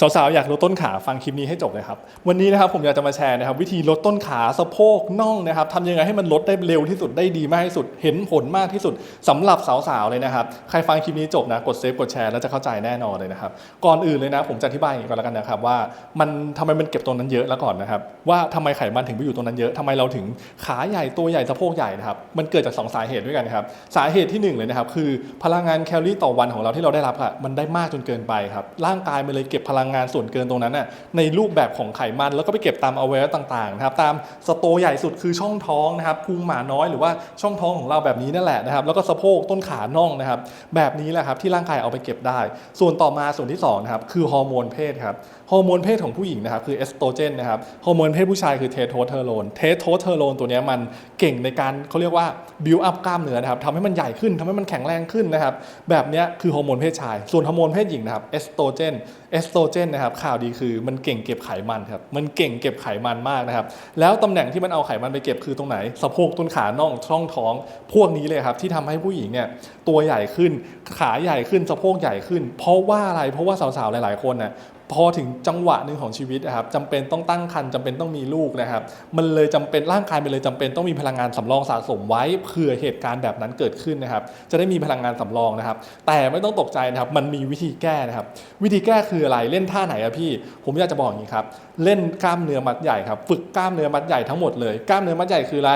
สาวๆ อยากลดต้นขาฟังคลิปนี้ให้จบเลยครับ วันนี้นะครับผมอยากจะมาแชร์นะครับ วิธีลดต้นขาสะโพกน่องนะครับทำยังไงให้มันลดได้เร็วที่สุดได้ดีมากที่สุด เห็นผลมากที่สุดสำหรับสาวๆ เลยนะครับ ใครฟังคลิปนี้จบนะกดเซฟกดแชร์แล้วจะเข้าใจแน่นอนเลยนะครับ ก่อนอื่นเลยนะผมจะอธิบายอย่างนี้ก่อนแล้วกันนะครับว่ามันทำไมมันเก็บตรงนั้นเยอะแล้วก่อนนะครับว่าทำไมไขมันถึงไปอยู่ตรงนั้นเยอะทำไมเราถึงขาใหญ่ตัวใหญ่สะโพกใหญ่นะครับมันเกิดจากสองสาเหตุด้วยกันครับสาเหตุที่หนึ่งเลยนะครับคือพลังงานแคลอรี่ต่อวันของเราที่เราได้รับอะมันได้มากจนเกินไปครับร่างกายมันเลยเก็บพลังงานส่วนเกินตรงนั้นน่ะในรูปแบบของไขมัน แล้วก็ไปเก็บตามอวัยวะต่างๆนะครับตามสโตใหญ่สุดคือช่องท้องนะครับพุงหมาน้อยหรือว่าช่องท้องของเราแบบนี้นั่นแหละนะครับแล้วก็สะโพกต้นขาน่องนะครับแบบนี้แหละครับที่ร่างกายเอาไปเก็บได้ ส่วนต่อมาส่วนที่สองนะครับคือฮอร์โมนเพศครับฮอร์โมนเพศของผู้หญิงนะครับคือเอสโตรเจนนะครับฮอร์โมนเพศผู้ชายคือเทสโทสเทอโรนเทสโทสเทอโรนตัวนี้มันเก่งในการเขาเรียกว่าบิวอัพกล้ามเนื้อนะครับทำให้มันใหญ่ขึ้นทำให้มันแข็งแรงขึ้นนะครับแบบนี้คือฮอร์โมนเพศชาย ส่วนฮอร์โมนเพศหญิงนะครับเอสโตรเจนเอสโตรเจนนะครับข่าวดีคือมันเก่งเก็บไขมันครับมันเก่งเก็บไขมันมากนะครับแล้วตำแหน่งที่มันเอาไขมันไปเก็บคือตรงไหนสะโพกต้นขาน่องช่องท้อง พวกนี้เลยครับที่ทำให้ผู้หญิงเนี่ยตัวใหญ่ขึ้นขาใหญ่ขึ้นสะโพกใหญ่ขึ้น เพราะว่าอะไรเพราะว่าสาวๆหลาย ๆคนน่ะ พอถึงจังหวะหนึ่งของชีวิตนะครับจำเป็นต้องตั้งครรภ์จำเป็นต้องมีลูกนะครับ มันเลยจำเป็นร่างกายมันเลยจำเป็นต้องมีพลังงานสำรองสะสมไว้เผื่อเหตุการณ์แบบนั้นเกิดขึ้นนะครับ จะได้มีพลังงานสำรองนะครับ แต่ไม่ต้องตกใจนะครับ มันมีวิธีแก้นะครับ วิธีแก้คืออะไรเล่นท่าไหนอะพี่ ผมอยากจะบอกอย่างนี้ครับ เล่นกล้ามเนื้อมัดใหญ่ครับ ฝึกกล้ามเนื้อมัดใหญ่ทั้งหมดเลย กล้ามเนื้อมัดใหญ่คืออะไร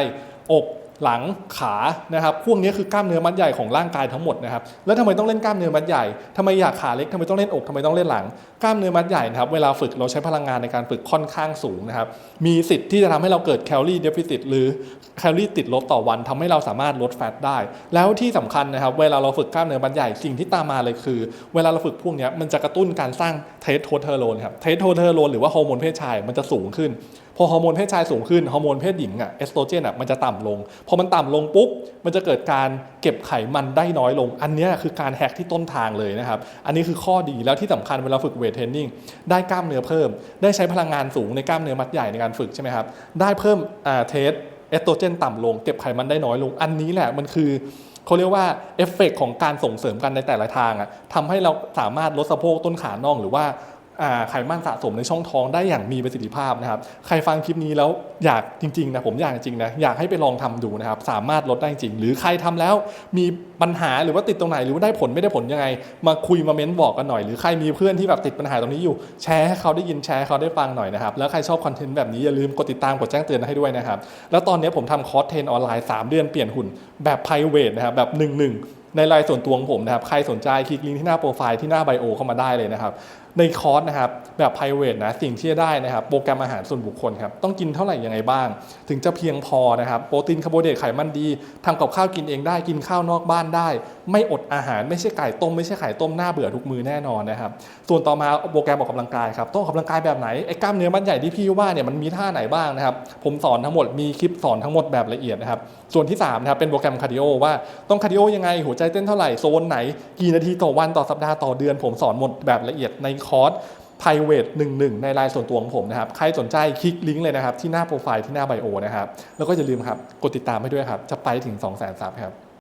อก หลังขานะครับพวกนี้คือกล้ามเนื้อมัดใหญ่ของร่างกายทั้งหมดนะครับแล้วทำไมต้องเล่นกล้ามเนื้อมัดใหญ่ทำไมอยากขาเล็กทำไมต้องเล่นอกทำไมต้องเล่นหลัง กล้ามเนื้อมัดใหญ่นะครับเวลาฝึกเราใช้พลังงานในการฝึกค่อนข้างสูงนะครับมีสิทธิ์ที่จะทำให้เราเกิดแคลอรี่เดฟิซิตหรือแคลอรี่ติดลบต่อวันทำให้เราสามารถลดแฟตได้ แล้วที่สำคัญนะครับเวลาเราฝึกกล้ามเนื้อมัดใหญ่สิ่งที่ตามมาเลยคือ เวลาเราฝึกพวกนี้มันจะกระตุ้นการสร้างเทสโทสเทอโรนครับเทสโทสเทอโรนหรือว่าฮอร์โมนเพศชายมันจะสูงขึ้น อฮอร์โมนเพศชายสูงขึ้นฮอร์โมนเพศหญิงอะเอสโตรเจนอะมันจะต่ำลง พอมันต่ำลงปุ๊บ มันจะเกิดการเก็บไขมันได้น้อยลง อันนี้คือการแฮกที่ต้นทางเลยนะครับ อันนี้คือข้อดีแล้วที่สำคัญเวลาฝึกเวทเทรนนิ่งได้กล้ามเนื้อเพิ่ม ได้ใช้พลังงานสูงในกล้ามเนื้อมัดใหญ่ในการฝึกใช่ไหมครับ ได้เพิ่มอ่าเทสเอสโตรเจนต่ำลง เก็บไขมันได้น้อยลง อันนี้แหละมันคือเขาเรียกว่าเอฟเฟกของการส่งเสริมกันในแต่ละทางอะทำให้เราสามารถลดสะโพกต้นขาน่องหรือว่า ไขมันสะสมในช่องท้องได้อย่างมีประสิทธิภาพนะครับ ใครฟังคลิปนี้แล้วอยากจริงๆนะผมอยากจริงๆนะอยากให้ไปลองทำดูนะครับ สามารถลดได้จริง หรือใครทำแล้วมีปัญหาหรือว่าติดตรงไหนหรือว่าได้ผลไม่ได้ผลยังไง มาคุยมาเม้นบอกกันหน่อย หรือใครมีเพื่อนที่แบบติดปัญหาตรงนี้อยู่ แชร์ให้เขาได้ยินแชร์ให้เขาได้ฟังหน่อยนะครับ แล้วใครชอบคอนเทนต์แบบนี้อย่าลืมกดติดตามกดแจ้งเตือนให้ด้วยนะครับ แล้วตอนนี้ผมทำคอร์สเทรนออนไลน์ 3 เดือนเปลี่ยนหุ่นแบบ p r i v a t นะครับแบบ1นึ ในไลน์ส่วนตัวของผมนะครับ ใครสนใจคลิกลิงก์ที่หน้าโปรไฟล์ที่หน้าไบโอเข้ามาได้เลยนะครับ ในคอร์สนะครับแบบ p r i v a t นะสิ่งที่จะได้นะครับ โปรแกรมอาหารส่วนบุคคลครับต้องกินเท่าไหร่ยังไงบ้าง ถึงจะเพียงพอนะครับโปรตีนคาร์โบไฮเดรตไขมันดีทำกับข้าวกินเองได้กินข้าวนอกบ้านได้ ไม่อดอาหารไม่ใช่ไก่ต้มไม่ใช่ไข่ต้มหน้าเบื่อทุกมือแน่นอนนะครับส่วนต่อมาโปรแกรมออกกำลังกายครับต้องออกกำลังกายแบบไหนไอ้กล้ามเนื้อมัดใหญ่ที่พี่ว่าเนี่ยมันมีท่าไหนบ้างนะครับผมสอนทั้งหมดมีคลิปสอนทั้งหมดแบบละเอียดนะครับส่วนที่3นะครับเป็นโปรแกรมคาร์ดิโอว่าต้องคาร์ดิโอยังไงหัวใจเต้นเท่าไหร่ โซนไหน กี่นาทีต่อวันต่อสัปดาห์ต่อเดือน ผมสอนหมดแบบละเอียดในคอร์ส private 11 ในไลน์ส่วนตัวของผมนะครับ ใครสนใจคลิกลิงก์เลยนะครับ ที่หน้าโปรไฟล์ที่หน้าไบโอนะครับ แล้วก็อย่าลืมครับ กดติดตามให้ด้วยครับ จะไปถึง 2 0 0 0 0 0ซับครับ